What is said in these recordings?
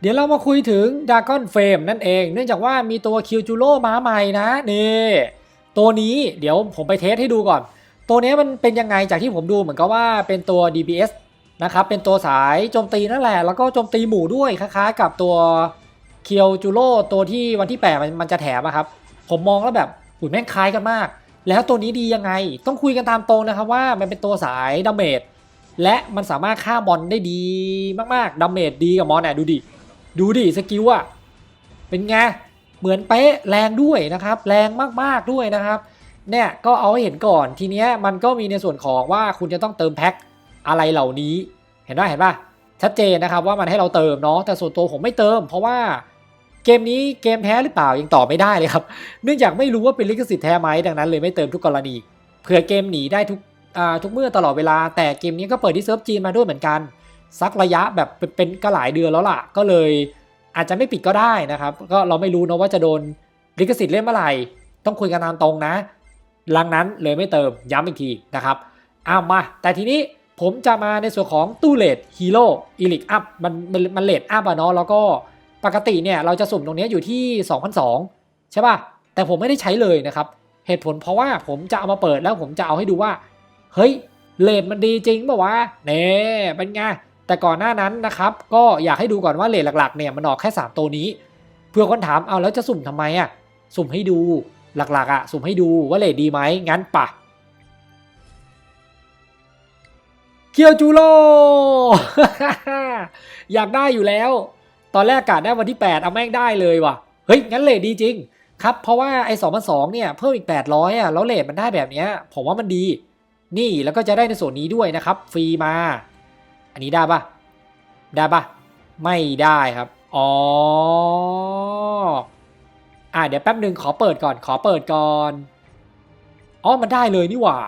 เดี๋ยวเรามาคุยถึงดากอนเฟรมนั่นเอง เนื่องจากว่ามีตัวคิวจูโร่มาใหม่นะนี่ตัวนี้เดี๋ยวผมไปเทสให้ดูก่อน ตัวนี้มันเป็นยังไงจากที่ผมดูเหมือนกับว่าเป็นตัว DBS นะครับเป็นตัวสายโจมตีนั่นแหละ แล้วก็โจมตีหมู่ด้วยคล้ายๆกับตัวเคียวจูโร่ตัวที่วันที่8มันมันจะแถมอะครับ ผมมองแล้วแบบหุ่นแม่งคล้ายกันมาก แล้วตัวนี้ดียังไง ต้องคุยกันตามตรงนะครับว่ามันเป็นตัวสายดาเมจและมันสามารถฆ่ามอนได้ดีมากๆดาเมจดีกับมอนเนี่ยดูดิ ดูดิสกิลอะเป็นไง เหมือนเป๊ะแรงด้วยนะครับ แรงมากๆด้วยนะครับเนี่ยก็เอาให้เห็นก่อนทีเนี้ยมันก็มีในส่วนของว่าคุณจะต้องเติมแพ็คอะไรเหล่านี้ เห็นป่ะเห็นป่ะชัดเจนนะครับว่ามันให้เราเติมเนาะแต่ส่วนตัวผมไม่เติม เพราะว่าเกมนี้เกมแท้หรือเปล่ายังตอบไม่ได้เลยครับ เนื่องจากไม่รู้ว่าเป็นลิขสิทธิ์แท้ไหมดังนั้นเลยไม่เติมทุกกรณีเผื่อเกมหนีได้ทุกทุกเมื่อตลอดเวลาแต่เกมนี้ก็เปิดที่เซิร์ฟจีนมาด้วยเหมือนกัน สักระยะแบบเป็นปนก็หลายเดือนแล้วล่ะ ก็เลยอาจจะไม่ปิดก็ได้นะครับ ก็เราไม่รู้นะว่าจะโดนลิขสิทธิ์เล่นเมื่อไหร่ ต้องคุยกันตามตรงนะลังนั้นเลยไม่เติมย้ำอีกทีนะครับอ้าวมา แต่ทีนี้ผมจะมาในส่วนของตู้เลดฮีโร่อีลิกอัพมันมันมันเลดอัพอะเนาะแล้วก็ปกติเนี่ยเราจะสุ่มตรงนี้อยู่ที่ 2,002ใช่ป่ะ แต่ผมไม่ได้ใช้เลยนะครับ เหตุผลเพราะว่าผมจะเอามาเปิดแล้วผมจะเอาให้ดูว่า เฮ้ยเลดมันดีจริงป่าวะเน่เป็นไง แต่ก่อนหน้านั้นนะครับก็อยากให้ดูก่อนว่าเลทหลักๆเนี่ยมันออกแค่ 3 ตัวนี้ เพื่อคนถามเอาแล้วจะสุ่มทำไมอะ่ะสุ่มให้ดูหลักๆอะ่ะสุ่มให้ดูว่าเลทดีไหมงั้นปะเคียวจูโร่อยากได้อยู่แล้ว ตอนแรกกะได้วันที่ 8 เอาแม่งได้เลยว่ะเฮ้ยงั้นเลทดีจริงครับเพราะว่าไอ้2 0 0เนี่ยเพิ่มอีก 800อะแล้วเลทมันได้แบบเนี้ยผมว่ามันดี นี่แล้วก็จะได้ในส่วนนี้ด้วยนะครับ ฟรีมา อันนี้ได้ปะได้ปะไม่ได้ครับ อ๋อ อ่าเดี๋ยวแป๊บหนึ่งขอเปิดก่อน ขอเปิดก่อน อ๋อ มันได้เลยนี่หว่า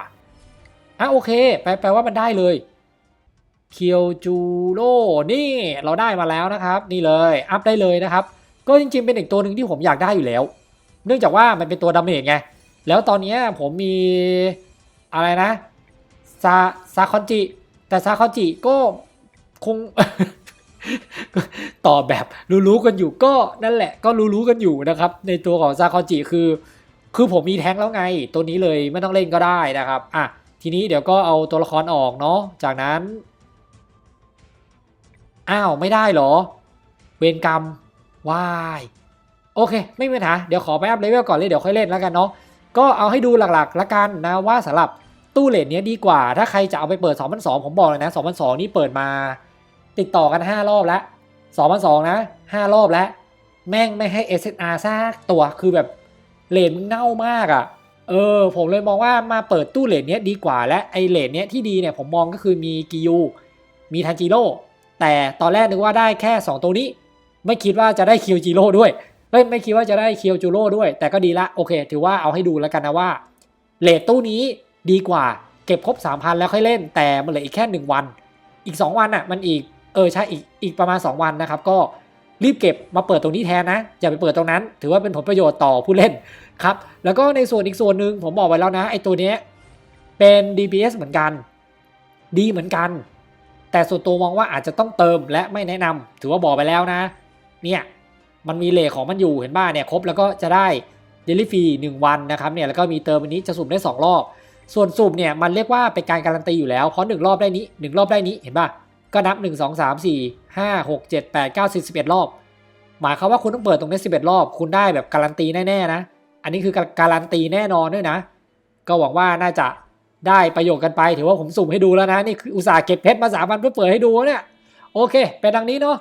อะโอเคแปลแปลว่ามันได้เลย เคียวจูโร่ นี่เราได้มาแล้วนะครับ นี่เลย อัพได้เลยนะครับ ก็จริงๆ เป็นอีกตัวหนึ่งที่ผมอยากได้อยู่แล้ว เนื่องจากว่ามันเป็นตัวดาเมจไง แล้วตอนนี้ผมมีอะไรนะซาซาคอนจิ แต่ซาคอนจิก็คงต่อแบบรู้ๆกันอยู่ก็นั่นแหละก็รู้ๆกันอยู่นะครับ ในตัวของซาคอนจิคือ คือผมมีแท้งแล้วไง ตัวนี้เลยไม่ต้องเล่นก็ได้นะครับอะทีนี้เดี๋ยวก็เอาตัวละครออกเนาะจากนั้นอ้าวไม่ได้เหรอ เวรกรรมวายโอเค ไม่มีปัญหาเดี๋ยวขอไปอัพเลเวลก่อนเลยเดี๋ยวค่อยเล่นแล้วกันเนาะก็เอาให้ดูหลักๆละกันนะว่าสำหรับ ตู้เลนเนี้ยดีกว่า ถ้าใครจะเอาไปเปิด 2002 ผมบอกเลยนะ2002 นี่เปิดมา ติดต่อกัน 5 รอบแล้ว2002 นะ 5 รอบแล้ว แม่งไม่ให้ SSR ซากตัวคือแบบเลนมึงเน่ามากอะ่ะ เออ ผมเลยมองว่ามาเปิดตู้เลนเนี้ยดีกว่า และไอเลนเนี้ยที่ดีเนี่ยผมมองก็คือมีกิยูมีทันจิโร่แต่ตอนแรกนึกว่าได้แค่ 2 ตัวนี้ ไม่คิดว่าจะได้คิวจิโร่ด้วยเฮ้ยไม่คิดว่าจะได้เคียวจูโร่ด้วย แต่ก็ดีละโอเค ถือว่าเอาให้ดูแล้วกันนะว่าเลทตู้นี้ ดีกว่าเก็บครบ3,000 แล้วค่อยเล่น แต่มันเหลืออีกแค่ 1 วัน อีก 2 วันอะมันอีกเออใช่อีกอีกประมาณ 2 วันนะครับ ก็รีบเก็บมาเปิดตรงนี้แทนนะ อย่าไปเปิดตรงนั้น ถือว่าเป็นผลประโยชน์ต่อผู้เล่นครับ แล้วก็ในส่วนอีกส่วนหนึ่งผมบอกไว้แล้วนะไอตัวนี้เป็น DPS เหมือนกัน ดีเหมือนกัน แต่ส่วนตัวมองว่าอาจจะต้องเติมและไม่แนะนำถือว่าบอกไปแล้วนะ เนี่ยมันมีเลทของมันอยู่เห็นบ้าเนี่ยครบแล้วก็จะได้เดลิฟรีหนึ่งวันนะครับเนี่ยแล้วก็มีเติมอันนี้จะสุ่มได้ 2 รอบ ส่วนสุ่มเนี่ยมันเรียกว่าเป็นการการันตีอยู่แล้วเพราะ1รอบได้นี้1รอบได้นี้เห็นป่ะก็นับ 1 2 3 4 5 6 7 8 9 10 11 รอบ หมายความว่าคุณต้องเปิดตรงนี้ 11 รอบ คุณได้แบบการันตีแน่ๆนะ อันนี้คือการันตีแน่นอนด้วยนะ ก็หวังว่าน่าจะได้ประโยชน์กันไป ถือว่าผมสุ่มให้ดูแล้วนะ นี่คืออุตส่าห์เก็บเพชรมาสามวันเพื่อเปิดให้ดูเนี่ย โอเค เป็นดังนี้เนาะ